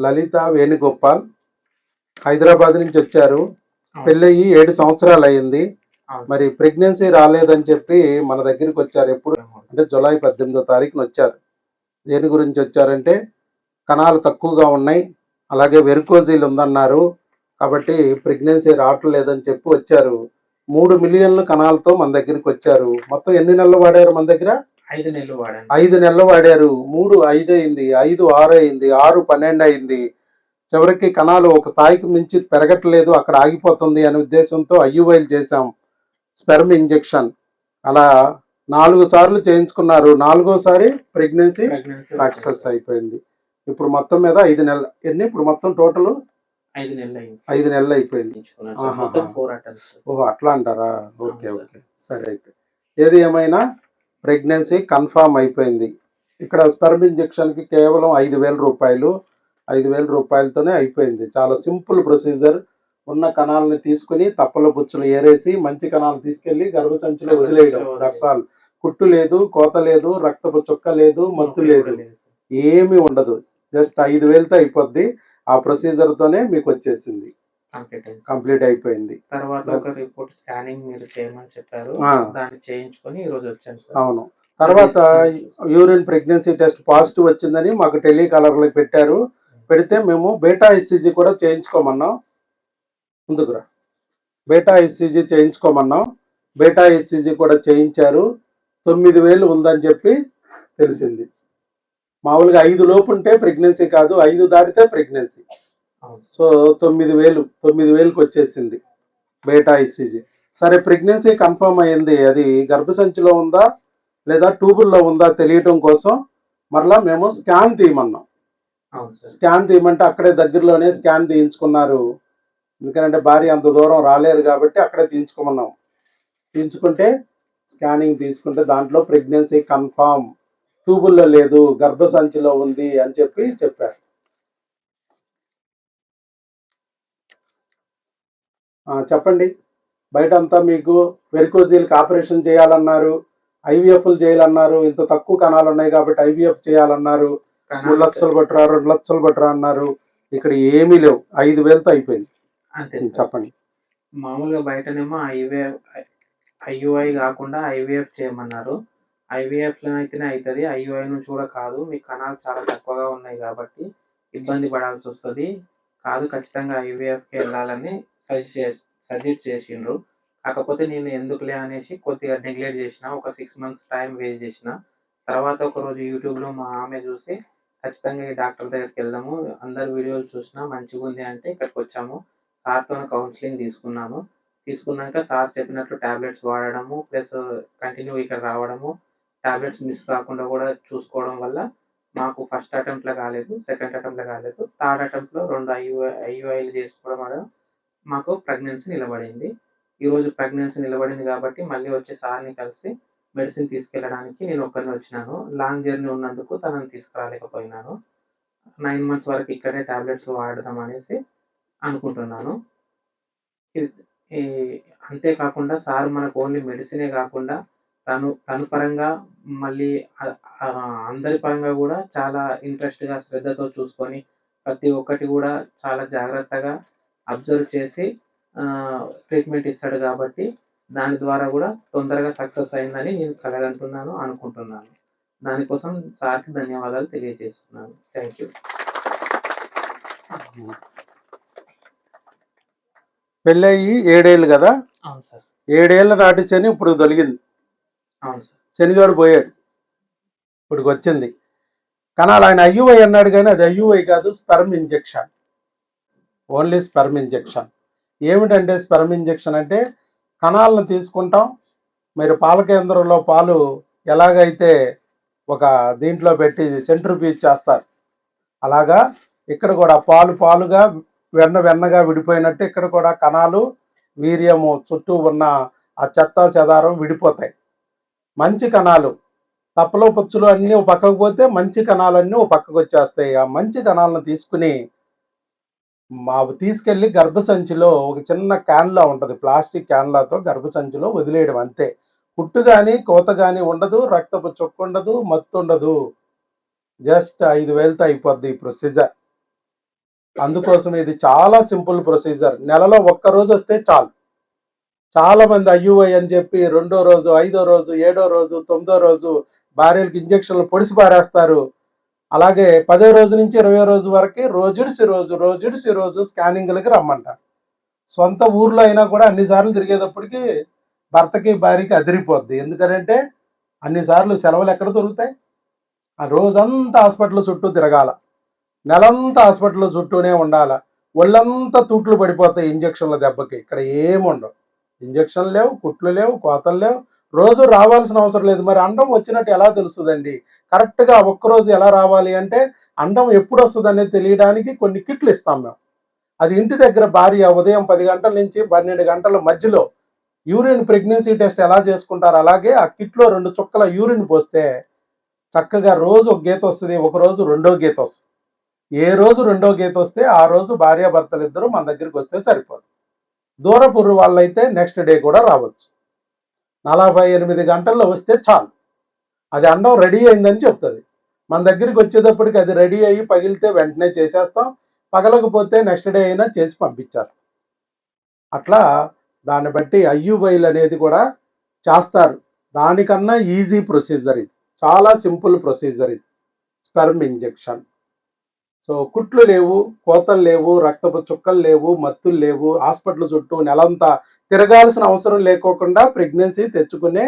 లలిత వేణుగోపాల్ హైదరాబాద్ నుంచి వచ్చారు. పెళ్ళయి ఏడు సంవత్సరాలు అయింది. మరి ప్రెగ్నెన్సీ రాలేదని చెప్పి మన దగ్గరికి వచ్చారు. ఎప్పుడు? అంటే జూలై పద్దెనిమిదో తారీఖున వచ్చారు. దేని గురించి వచ్చారంటే కణాలు తక్కువగా ఉన్నాయి. అలాగే వెరుకోజీలు ఉందన్నారు. కాబట్టి ప్రెగ్నెన్సీ రావట్లేదని చెప్పి వచ్చారు. మూడు మిలియన్ల కణాలతో మన దగ్గరికి వచ్చారు. మొత్తం ఎన్ని నెలలు వాడారు మన దగ్గర? ఐదు నెలలు వాడాను ఐదు నెలలు వాడారు. మూడు ఐదు అయింది ఐదు ఆరు అయింది ఆరు పన్నెండు అయింది చివరికి కణాలు ఒక స్థాయికి మించి పెరగట్లేదు అక్కడ ఆగిపోతుంది అనే ఉద్దేశంతో ఐయువైల్ చేశాం. Sperm injection. అలా నాలుగు సార్లు చేయించుకున్నారు. నాలుగోసారి ప్రెగ్నెన్సీ సక్సెస్ అయిపోయింది. ఇప్పుడు మొత్తం మీద ఐదు నెలలు ఎన్ని? ఇప్పుడు మొత్తం టోటల్? ఐదు నెలలు ఐదు నెలలు అయిపోయింది. ఓహో అట్లా అంటారా? Okay okay. సరే అయితే. ఏది ఏమైనా ప్రెగ్నెన్సీ కన్ఫామ్ అయిపోయింది. ఇక్కడ స్పెర్మ్ ఇంజెక్షన్కి కేవలం ఐదు వేల రూపాయలు ఐదు వేల రూపాయలతోనే అయిపోయింది. చాలా సింపుల్ ప్రొసీజర్. ఉన్న కణాలని తీసుకుని తప్పల బుచ్చులు ఏరేసి మంచి కణాలు తీసుకెళ్ళి గర్భసంచిలో వదిలేయడం. దర్శాలు కుట్టు లేదు కోత లేదు రక్తపు చుక్క లేదు మత్తు లేదు. ఏమీ ఉండదు. జస్ట్ ఐదు వేలతో అయిపోద్ది. ఆ ప్రొసీజర్తోనే మీకు వచ్చేసింది. కంప్లీట్ అయిపోయింది. తర్వాత ఒక రిపోర్ట్ స్కానింగ్ మీరు చేయమని చెప్పారు. దాన్ని చేయించుకొని ఈ రోజు వచ్చాను సార్. అవును. తర్వాత యూరిన్ ప్రెగ్నెన్సీ టెస్ట్ పాజిటివ్ వచ్చిందని మాకు టెలికాలర్లో పెట్టారు. పెడితే మేము బేటా ఎస్సీజీ కూడా చేయించుకోమన్నాం. ముందుకురా బేటా ఎస్సీజీ చేయించుకోమన్నాం. బేటా ఎస్సీజీ కూడా చేయించారు. తొమ్మిది వేలు ఉందని చెప్పి తెలిసింది. మామూలుగా ఐదు లోపు ఉంటే ప్రెగ్నెన్సీ కాదు. ఐదు దాటితే ప్రెగ్నెన్సీ సో తొమ్మిది వేలు తొమ్మిది వేలకు వచ్చేసింది బేటా ఇసిజీ సరే ప్రెగ్నెన్సీ కన్ఫర్మ్ అయింది అది గర్భసంచిలో ఉందా లేదా ట్యూబుల్లో ఉందా తెలియటం కోసం మరలా మేము స్కాన్ తీయమన్నాం. స్కాన్ తీయమంటే అక్కడే దగ్గరలోనే స్కాన్ తీయించుకున్నారు. ఎందుకంటే భార్య అంత దూరం రాలేరు కాబట్టి అక్కడే తీయించుకోమన్నాం. తీయించుకుంటే స్కానింగ్ తీసుకుంటే దాంట్లో ప్రెగ్నెన్సీ కన్ఫామ్. ట్యూబుల్లో లేదు గర్భసంచిలో ఉంది అని చెప్పి చెప్పారు. చెప్పండి. బయట అంతా మీకు వెరికోజీలకు ఆపరేషన్ చేయాలన్నారు ఐవీఎఫ్లు చేయాలన్నారు ఇంత తక్కువ కణాలు ఉన్నాయి కాబట్టి ఐవీఎఫ్ చేయాలన్నారు మూడు లక్షలు పట్టురా రెండు లక్షలు పట్టురా అన్నారు. ఇక్కడ ఏమీ లేవు. ఐదు వేలతో అయిపోయింది. అంతే. చెప్పండి. మామూలుగా బయటనేమో ఐవీఎఫ్ ఐయుఐ కాకుండా ఐవీఎఫ్ చేయమన్నారు. ఐవీఎఫ్లో అయితేనే అవుతుంది ఐయుఐ నుంచి కూడా కాదు. మీ కణాలు చాలా తక్కువగా ఉన్నాయి కాబట్టి ఇబ్బంది పడాల్సి వస్తుంది. కాదు ఖచ్చితంగా IVF కి వెళ్ళాలని సజెస్ట్ సజెస్ట్ చేసిండ్రు. కాకపోతే నేను ఎందుకులే అనేసి కొద్దిగా నెగ్లెక్ట్ చేసిన ఒక సిక్స్ మంత్స్ టైం వేస్ట్ చేసిన. తర్వాత ఒక రోజు యూట్యూబ్లో మా ఆమె చూసి ఖచ్చితంగా ఈ డాక్టర్ దగ్గరికి వెళ్దాము. అందరు వీడియోలు చూసినా మంచిగా ఉంది అంటే ఇక్కడికి వచ్చాము. సార్తో కౌన్సిలింగ్ తీసుకున్నాను తీసుకున్నాక సార్ చెప్పినట్లు టాబ్లెట్స్ వాడడము ప్లస్ కంటిన్యూ ఇక్కడ రావడము టాబ్లెట్స్ మిస్ కాకుండా కూడా చూసుకోవడం వల్ల మాకు ఫస్ట్ అటెంప్ట్లో కాలేదు సెకండ్ అటెంప్ట్లో కాలేదు. థర్డ్ అటెంప్ట్లో రెండు ఐయుఐ ఐయుఐలు చేసుకోవడం వల్ల మాకు ప్రెగ్నెన్సీ నిలబడింది. ఈరోజు ప్రెగ్నెన్సీ నిలబడింది కాబట్టి మళ్ళీ వచ్చే సార్ని కలిసి మెడిసిన్ తీసుకెళ్ళడానికి నేను ఒక్కరిని వచ్చినాను. లాంగ్ జర్నీ ఉన్నందుకు తనని తీసుకురాలేకపోయినాను. నైన్ మంత్స్ వరకు ఇక్కడే టాబ్లెట్స్ వాడదాం అనేసి అనుకుంటున్నాను. ఈ అంతేకాకుండా సార్ మనకు ఓన్లీ మెడిసినే కాకుండా తను తను పరంగా మళ్ళీ అందరి పరంగా కూడా చాలా ఇంట్రెస్ట్గా శ్రద్ధతో చూసుకొని ప్రతి ఒక్కటి కూడా చాలా జాగ్రత్తగా అబ్జర్వ్ చేసి ట్రీట్మెంట్ ఇస్తాడు కాబట్టి దాని ద్వారా కూడా తొందరగా సక్సెస్ అయిందని నేను కలగంటున్నాను అనుకుంటున్నాను. దానికోసం సార్కి ధన్యవాదాలు తెలియజేస్తున్నాను. Thank you. పెళ్ళయి ఏడేళ్ళు కదా? అవును సార్. ఏడేళ్ళ నాటి శని ఇప్పుడు తొలగింది. అవును సార్. శనిగాడు పోయాడు. ఇప్పుడు వచ్చింది కణాలు ఆయన అయ్యువై అన్నాడు కానీ అది అయ్యువై కాదు sperm injection. Only sperm injection. ఏమిటంటే స్పెర్మ్ ఇంజెక్షన్ అంటే కణాలను తీసుకుంటాం మీరు పాల కేంద్రంలో పాలు ఎలాగైతే ఒక దీంట్లో పెట్టి సెంట్రిఫ్యూజ్ చేస్తారు అలాగా ఇక్కడ కూడా పాలు పాలుగా వెన్న వెన్నగా విడిపోయినట్టు ఇక్కడ కూడా కణాలు వీర్యము చుట్టూ ఉన్న ఆ చెత్త చెదారం విడిపోతాయి. మంచి కణాలు తప్పలో పుచ్చులు అన్నీ ఒక పక్కకు పోతే మంచి కణాలన్నీ ఒక పక్కకు వచ్చేస్తాయి. ఆ మంచి కణాలను తీసుకుని మా తీసుకెళ్ళి గర్భసంచిలో ఒక చిన్న క్యాన్లా ఉంటుంది ప్లాస్టిక్ క్యాన్లాతో గర్భసంచిలో వదిలేయడం అంతే. కుట్టు కానీ కోత కానీ ఉండదు రక్తపు చుక్కు ఉండదు మత్తు ఉండదు. జస్ట్ ఐదు వేలతో అయిపోద్ది ఈ ప్రొసీజర్. అందుకోసం ఇది చాలా సింపుల్ ప్రొసీజర్. నెలలో ఒక్క రోజు వస్తే చాలు. చాలా మంది అయ్యూఐ అని చెప్పి రెండో రోజు ఐదో రోజు ఏడో రోజు తొమ్మిదో రోజు భార్యలకు ఇంజక్షన్లు పొడిసి పారేస్తారు. అలాగే పదో రోజు నుంచి ఇరవై రోజు వరకు రోజుడిసి రోజు రోజుడిసి రోజు స్కానింగ్లకి రమ్మంటారు సొంత ఊర్లో అయినా కూడా అన్నిసార్లు తిరిగేటప్పటికి భర్తకి భార్యకి అదిరిపోద్ది. ఎందుకంటే అన్నిసార్లు సెలవులు ఎక్కడ దొరుకుతాయి? ఆ రోజంతా హాస్పిటల్ చుట్టూ తిరగాల. నెలంతా హాస్పిటల్ చుట్టూనే ఉండాల. ఒళ్ళంతా తూట్లు పడిపోతాయి ఇంజక్షన్ల దెబ్బకి. ఇక్కడ ఏముండవు. ఇంజక్షన్ లేవు కుట్లు లేవు కోతలు లేవు. రోజు రావాల్సిన అవసరం లేదు. మరి అండం వచ్చినట్టు ఎలా తెలుస్తుందండి? కరెక్ట్గా ఒక్కరోజు ఎలా రావాలి అంటే అండం ఎప్పుడు వస్తుంది తెలియడానికి కొన్ని కిట్లు ఇస్తాం మేము. అది ఇంటి దగ్గర భార్య ఉదయం పది గంటల నుంచి పన్నెండు గంటల మధ్యలో యూరిన్ ప్రెగ్నెన్సీ టెస్ట్ ఎలా చేసుకుంటారు అలాగే ఆ కిట్లో రెండు చుక్కల యూరిన్ పోస్తే చక్కగా రోజు ఒక గీత వస్తుంది ఒక రోజు రెండో గీత వస్తుంది. ఏ రోజు రెండో గీత వస్తే ఆ రోజు భార్యాభర్తలు ఇద్దరు మన దగ్గరికి వస్తే సరిపోదు. దూరపు వాళ్ళైతే నెక్స్ట్ డే కూడా రావచ్చు. నలభై ఎనిమిది గంటల్లో వస్తే చాలు. అది అండం రెడీ అయిందని చెప్తుంది. మన దగ్గరికి వచ్చేటప్పటికి అది రెడీ అయ్యి పగిలితే వెంటనే చేసేస్తాం. పగలకపోతే నెక్స్ట్ డే అయినా చేసి పంపించేస్తాం. అట్లా దాన్ని బట్టి అయ్యూబైల్ అనేది కూడా చేస్తారు. దానికన్నా ఈజీ ప్రొసీజర్ ఇది. చాలా సింపుల్ ప్రొసీజర్ ఇది. Sperm injection. సో కుట్లు లేవు కోతలు లేవు రక్తపు చుక్కలు లేవు మత్తులు లేవు హాస్పిటల్ చుట్టూ నెలంతా తిరగాల్సిన అవసరం లేకోకుండా ప్రెగ్నెన్సీ తెచ్చుకునే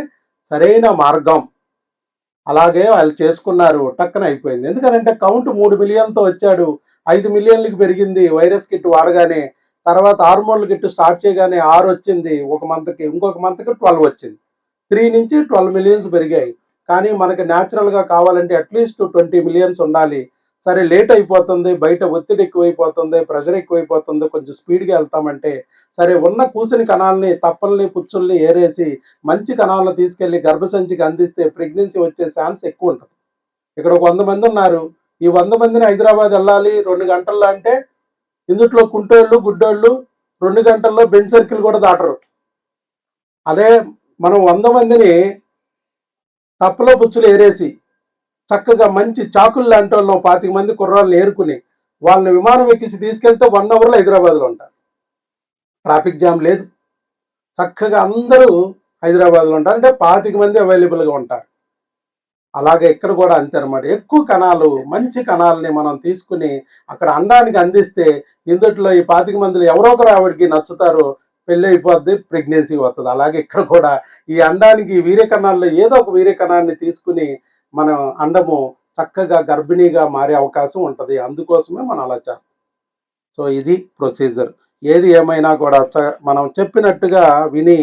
సరైన మార్గం. అలాగే వాళ్ళు చేసుకున్నారు టక్కన అయిపోయింది. ఎందుకంటే కౌంట్ మూడు మిలియన్తో వచ్చాడు. ఐదు మిలియన్లకి పెరిగింది వైరస్ కిట్ వాడగానే. తర్వాత హార్మోన్లు కిట్ స్టార్ట్ చేయగానే ఆరు వచ్చింది ఒక మంత్కి ఇంకొక మంత్కి ట్వెల్వ్ వచ్చింది. త్రీ నుంచి ట్వెల్వ్ మిలియన్స్ పెరిగాయి. కానీ మనకి న్యాచురల్గా కావాలంటే అట్లీస్ట్ ట్వంటీ మిలియన్స్ ఉండాలి. సరే లేట్ అయిపోతుంది బయట ఒత్తిడి ఎక్కువైపోతుంది ప్రెషర్ ఎక్కువైపోతుంది కొంచెం స్పీడ్గా వెళ్తామంటే సరే ఉన్న కూసిన కణాలని తప్పల్ని పుచ్చుల్ని ఏరేసి మంచి కణాలను తీసుకెళ్ళి గర్భసంచికి అందిస్తే ప్రెగ్నెన్సీ వచ్చే ఛాన్స్ ఎక్కువ ఉంటుంది. ఇక్కడ ఒక వంద మంది ఉన్నారు. ఈ వంద మందిని హైదరాబాద్ వెళ్ళాలి రెండు గంటల్లో అంటే ఇందుట్లో కుంటోళ్ళు గుడ్డోళ్ళు రెండు గంటల్లో బెంచ్ సర్కిల్ కూడా దాటరు. అదే మనం వంద మందిని తప్పలో పుచ్చులు ఏరేసి చక్కగా మంచి చాకులు లాంటి వాళ్ళు పాతిక మంది కుర్రాళ్ళు ఏరుకుని వాళ్ళని విమానం ఎక్కించి తీసుకెళ్తే వన్ అవర్లో హైదరాబాద్లో ఉంటారు. ట్రాఫిక్ జామ్ లేదు. చక్కగా అందరూ హైదరాబాద్లో ఉంటారు. అంటే పాతిక మంది అవైలబుల్గా ఉంటారు. అలాగే ఇక్కడ కూడా అంతే అనమాట ఎక్కువ కణాలు మంచి కణాలని మనం తీసుకుని అక్కడ అండానికి అందిస్తే ఇందుట్లో ఈ పాతిక మందిలో ఎవరో ఒకరు ఆవిడకి నచ్చుతారు పెళ్ళి అయిపోద్ది ప్రెగ్నెన్సీ వస్తుంది అలాగే ఇక్కడ కూడా ఈ అండానికి ఈ వీర్య కణాల్లో ఏదో ఒక వీర్య కణాన్ని తీసుకుని మనం అండము చక్కగా గర్భిణీగా మారే అవకాశం ఉంటుంది. అందుకోసమే మనం అలా చేస్తాం. సో ఇది ప్రొసీజర్. ఏది ఏమైనా కూడా మనం చెప్పినట్టుగా విని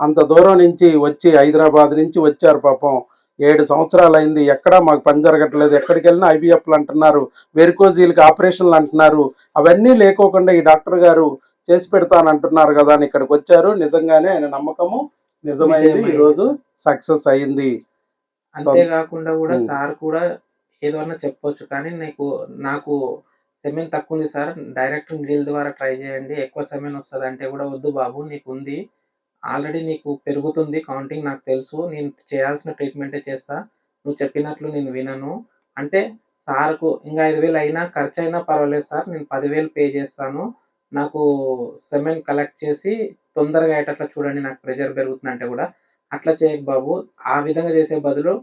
అంత దూరం నుంచి వచ్చి హైదరాబాద్ నుంచి వచ్చారు పాపం. ఏడు సంవత్సరాలు అయింది ఎక్కడా మాకు పని జరగట్లేదు. ఎక్కడికి వెళ్ళినా ఐవీఎఫ్లు అంటున్నారు. వెరికోజీలకి ఆపరేషన్లు అంటున్నారు. అవన్నీ లేకోకుండా ఈ డాక్టర్ గారు చేసి పెడతాను అంటున్నారు కదా అని ఇక్కడికి వచ్చారు. నిజంగానే ఆయన నమ్మకము నిజమైంది. నిజమైంది. ఈరోజు సక్సెస్ అయింది. అంతేకాకుండా కూడా. సార్ కూడా ఏదన్నా చెప్పొచ్చు. కానీ నీకు నాకు సెమెన్ తక్కువ ఉంది సార్. డైరెక్ట్ నీళ్ళ ద్వారా ట్రై చేయండి. ఎక్కువ సెమెన్ వస్తుంది అంటే కూడా వద్దు బాబు. నీకు ఉంది ఆల్రెడీ నీకు పెరుగుతుంది. కౌంటింగ్ నాకు తెలుసు. నేను చేయాల్సిన ట్రీట్మెంటే చేస్తా. నువ్వు చెప్పినట్లు నేను వినను. అంటే సార్కు ఇంకా ఐదు వేలు అయినా ఖర్చు అయినా పర్వాలేదు సార్. నేను పదివేలు పే చేస్తాను. నాకు సెమెన్ కలెక్ట్ చేసి తొందరగా అయ్యేటట్లు చూడండి. నాకు ప్రెషర్ పెరుగుతుంది అంటే కూడా. అట్లా చేయకు బాబు. ఆ విధంగా చేసే బదులు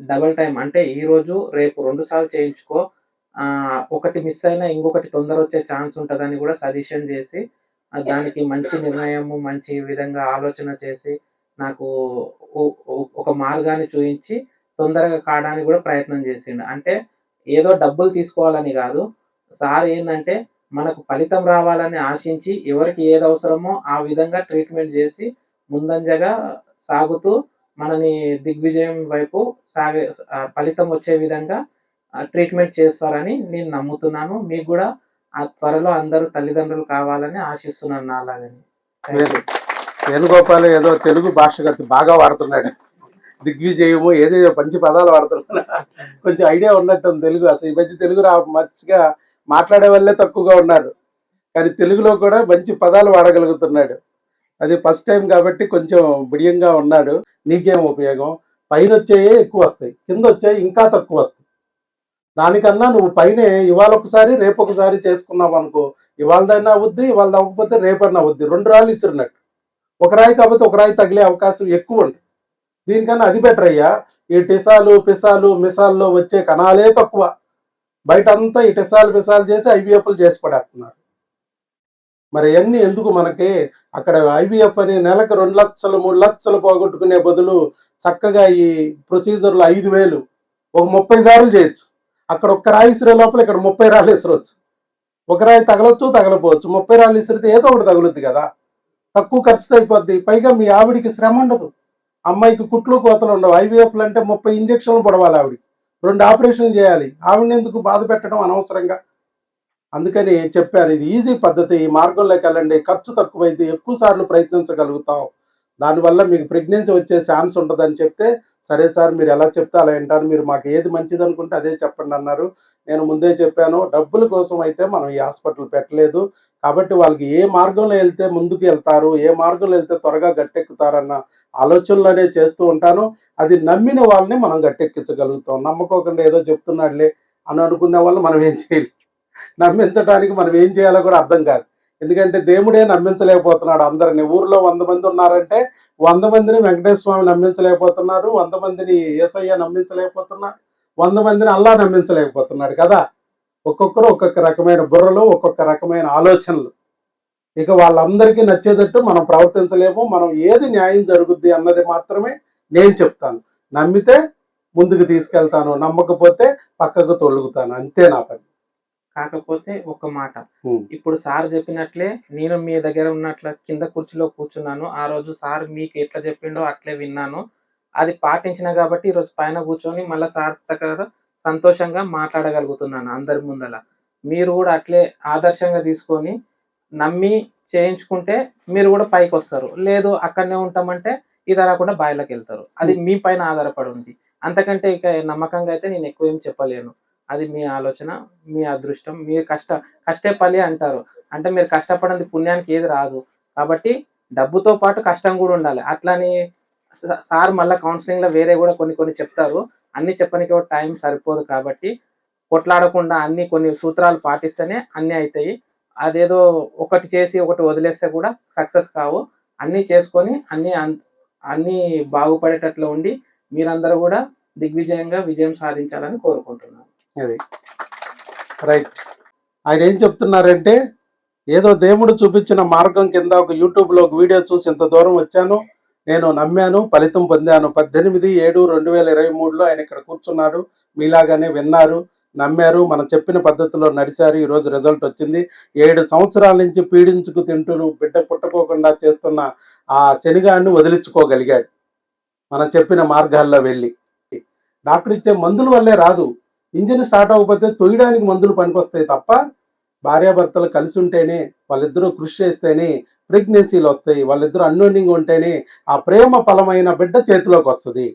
డబల్ టైం అంటే ఈరోజు రేపు రెండు సార్లు చేయించుకో. ఒకటి మిస్ అయినా ఇంకొకటి తొందర వచ్చే ఛాన్స్ ఉంటుందని కూడా సజెషన్ చేసి దానికి మంచి నిర్ణయము మంచి విధంగా ఆలోచన చేసి నాకు ఒక మార్గాన్ని చూపించి తొందరగా కావడానికి కూడా ప్రయత్నం చేసిండు. అంటే ఏదో డబ్బులు తీసుకోవాలని కాదు. సార్ ఏంటంటే మనకు ఫలితం రావాలని ఆశించి ఎవరికి ఏది అవసరమో ఆ విధంగా ట్రీట్మెంట్ చేసి ముందంజగా సాగుతూ మనని దిగ్విజయం వైపు సాగే ఫలితం వచ్చే విధంగా ట్రీట్మెంట్ చేస్తారని నేను నమ్ముతున్నాను. మీకు కూడా ఆ త్వరలో అందరూ తల్లిదండ్రులు కావాలని ఆశిస్తున్నాను నా అలాగని వేణుగోపాల్ ఏదో తెలుగు భాష గతి బాగా వాడుతున్నాడు. దిగ్విజయము ఏదేదో మంచి పదాలు వాడుతున్నాడు. కొంచెం ఐడియా ఉన్నట్టు తెలుగు. అసలు ఈ మధ్య తెలుగు రా మంచిగా మాట్లాడే వాళ్ళే తక్కువగా ఉన్నారు. కానీ తెలుగులో కూడా మంచి పదాలు వాడగలుగుతున్నాడు. అది ఫస్ట్ టైం కాబట్టి కొంచెం బిడియంగా ఉన్నాడు. నీకేం ఉపయోగం? పైన వచ్చేయే ఎక్కువ వస్తాయి కింద వచ్చాయి ఇంకా తక్కువ వస్తాయి దానికన్నా నువ్వు పైనే ఇవాళ ఒకసారి రేపు ఒకసారి చేసుకున్నావు అనుకో ఇవాళదైనా అవుద్ది ఇవాళ అవ్వకపోతే రేపన్నా అవుద్ది. రెండు రాళ్ళు ఇసిరినట్టు. ఒక రాయి కాకపోతే ఒక రాయి తగిలే అవకాశం ఎక్కువ ఉంటుంది దీనికన్నా అది బెటర్ అయ్యా. ఈ టిసాలు పిసాలు మిసాల్లో వచ్చే కణాలే తక్కువ. బయట అంతా ఈ టిసాలు పిసాలు చేసి ఐవీఎఫ్లు చేసి పడేస్తున్నారు మరి అవన్నీ ఎందుకు మనకి అక్కడ ఐవీఎఫ్ అని నెలకు రెండు లక్షలు మూడు లక్షలు పోగొట్టుకునే బదులు చక్కగా ఈ ప్రొసీజర్లు ఐదు వేలు ఒక ముప్పై సార్లు చేయొచ్చు. అక్కడ ఒక్క రాయి ఇసిరే లోపల ఇక్కడ ముప్పై రాళ్ళు ఇసరవచ్చు ఒక రాయి తగలొచ్చు తగలపోవచ్చు. ముప్పై రాళ్ళు ఇసిరితే ఏదో ఒకటి తగులుద్ది కదా. తక్కువ ఖర్చుతో అయిపోద్ది. పైగా మీ ఆవిడికి శ్రమ ఉండదు. అమ్మాయికి కుట్లు కోతలు ఉండవు. ఐవీఎఫ్లు అంటే ముప్పై ఇంజక్షన్లు పడవాలి ఆవిడ రెండు ఆపరేషన్లు చేయాలి. ఆవిడని ఎందుకు బాధ పెట్టడం అనవసరంగా? అందుకని చెప్పారు ఇది ఈజీ పద్ధతి ఈ మార్గంలోకి వెళ్ళండి ఖర్చు తక్కువైతే ఎక్కువ సార్లు ప్రయత్నించగలుగుతాం. దానివల్ల మీకు ప్రెగ్నెన్సీ వచ్చే ఛాన్స్ ఉంటుందని చెప్తే సరే సార్ మీరు ఎలా చెప్తే అలా వింటారు మీరు మాకు ఏది మంచిది అనుకుంటే అదే చెప్పండి అన్నారు. నేను ముందే చెప్పాను డబ్బుల కోసం అయితే మనం ఈ హాస్పిటల్ పెట్టలేదు కాబట్టి వాళ్ళకి ఏ మార్గంలో వెళ్తే ముందుకు వెళ్తారు ఏ మార్గంలో వెళ్తే త్వరగా గట్టెక్కుతారన్న ఆలోచనలోనే చేస్తూ ఉంటాను. అది నమ్మిన వాళ్ళని మనం గట్టెక్కించగలుగుతాం. నమ్మకోకుండా ఏదో చెప్తున్నాడులే అని అనుకునే వాళ్ళు మనం ఏం చేయలేదు నమ్మించడానికి మనం ఏం చేయాలో కూడా అర్థం కాదు. ఎందుకంటే దేవుడే నమ్మించలేకపోతున్నాడు అందరిని. ఊర్లో వంద మంది ఉన్నారంటే వంద మందిని వెంకటేశ్వర స్వామి నమ్మించలేకపోతున్నారు వంద మందిని ఏసయ్య నమ్మించలేకపోతున్నారు వంద మందిని అల్లా నమ్మించలేకపోతున్నాడు కదా. ఒక్కొక్కరు ఒక్కొక్క రకమైన బుర్రలు ఒక్కొక్క రకమైన ఆలోచనలు. ఇక వాళ్ళందరికీ నచ్చేటట్టు మనం ప్రవర్తించలేము. మనం ఏది న్యాయం జరుగుద్ది అన్నది మాత్రమే నేను చెప్తాను. నమ్మితే ముందుకు తీసుకెళ్తాను నమ్మకపోతే పక్కకు తొలుగుతాను. అంతే నా పని. కాకపోతే ఒక మాట. ఇప్పుడు సార్ చెప్పినట్లే నేను మీ దగ్గర ఉన్నట్ల కింద కుర్చీలో కూర్చున్నాను. ఆ రోజు సార్ మీకు ఎట్లా చెప్పిండో అట్లే విన్నాను. అది పాటించిన కాబట్టి ఈరోజు పైన కూర్చొని మళ్ళీ సార్ దగ్గర సంతోషంగా మాట్లాడగలుగుతున్నాను అందరి ముందల. మీరు కూడా అట్లే ఆదర్శంగా తీసుకొని నమ్మి చేయించుకుంటే మీరు కూడా పైకి వస్తారు లేదు అక్కడనే ఉంటామంటే ఇది రాకుండా బాయిలోకి వెళ్తారు అది మీ పైన ఆధారపడి ఉంది. అంతకంటే ఇక నమ్మకంగా అయితే నేను ఎక్కువ ఏం చెప్పలేను. అది మీ ఆలోచన మీ అదృష్టం మీరు కష్ట కష్టే పని అంటారు. అంటే మీరు కష్టపడంది పుణ్యానికి ఏది రాదు. కాబట్టి డబ్బుతో పాటు కష్టం కూడా ఉండాలి. అట్లని సార్ మళ్ళీ కౌన్సిలింగ్లో వేరే కూడా కొన్ని కొన్ని చెప్తారు. అన్ని చెప్పడానికి ఒక టైం సరిపోదు కాబట్టి కొట్లాడకుండా అన్ని కొన్ని సూత్రాలు పాటిస్తేనే అన్ని అవుతాయి అదేదో ఒకటి చేసి ఒకటి వదిలేస్తే కూడా సక్సెస్ కావు. అన్ని చేసుకొని అన్ని అన్- బాగుపడేటట్లు ఉండి మీరందరూ కూడా దిగ్విజయంగా విజయం సాధించాలని కోరుకుంటున్నాను. అది. రైట్ ఆయన ఏం చెప్తున్నారంటే ఏదో దేవుడు చూపించిన మార్గం కింద ఒక యూట్యూబ్లో ఒక వీడియో చూసి ఇంత దూరం వచ్చాను నేను నమ్మాను ఫలితం పొందాను. పద్దెనిమిది ఏడు రెండు వేల ఇరవై మూడులో ఆయన ఇక్కడ కూర్చున్నారు మీలాగానే విన్నారు నమ్మారు మనం చెప్పిన పద్ధతిలో నడిచారు ఈరోజు రిజల్ట్ వచ్చింది. ఏడు సంవత్సరాల నుంచి పీడించుకు తింటూ బిడ్డ పుట్టకోకుండా చేస్తున్న ఆ శనిగాన్ని వదిలించుకోగలిగాడు. మనం చెప్పిన మార్గాల్లో వెళ్ళి. డాక్టర్ ఇచ్చే మందుల వల్లే రాదు. ఇంజిన్ స్టార్ట్ అవ్వకపోతే తొయ్యడానికి మందులు పనికొస్తాయి తప్ప భార్యాభర్తలు కలిసి ఉంటేనే వాళ్ళిద్దరూ కృషి చేస్తేనే ప్రెగ్నెన్సీలు వస్తాయి వాళ్ళిద్దరూ అన్యోన్యంగా ఉంటేనే ఆ ప్రేమ ఫలమైన బిడ్డ చేతిలోకి వస్తుంది.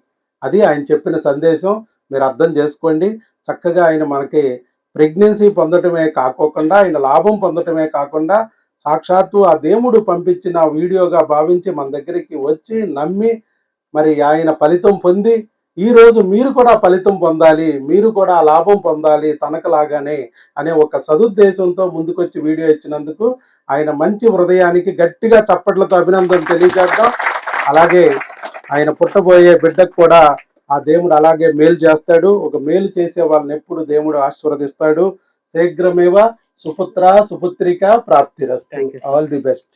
అది ఆయన చెప్పిన సందేశం. మీరు అర్థం చేసుకోండి. చక్కగా ఆయన మనకి ప్రెగ్నెన్సీ పొందటమే కాకోకుండా ఆయన లాభం పొందటమే కాకుండా సాక్షాత్తు ఆ దేవుడు పంపించిన వీడియోగా భావించి మన దగ్గరికి వచ్చి నమ్మి మరి ఆయన ఫలితం పొంది ఈ రోజు మీరు కూడా ఫలితం పొందాలి మీరు కూడా లాభం పొందాలి తనకలాగానే అనే ఒక సదుద్దేశంతో ముందుకొచ్చి వీడియో ఇచ్చినందుకు ఆయన మంచి హృదయానికి గట్టిగా చప్పట్లతో అభినందన తెలియజేద్దాం. అలాగే ఆయన పుట్టబోయే బిడ్డకు కూడా ఆ దేవుడు అలాగే మేలు చేస్తాడు. ఒక మేలు చేసే వాళ్ళని ఎప్పుడు దేవుడు ఆశీర్వదిస్తాడు. శీఘ్రమేవ సుపుత్ర సుపుత్రిక sir. All the best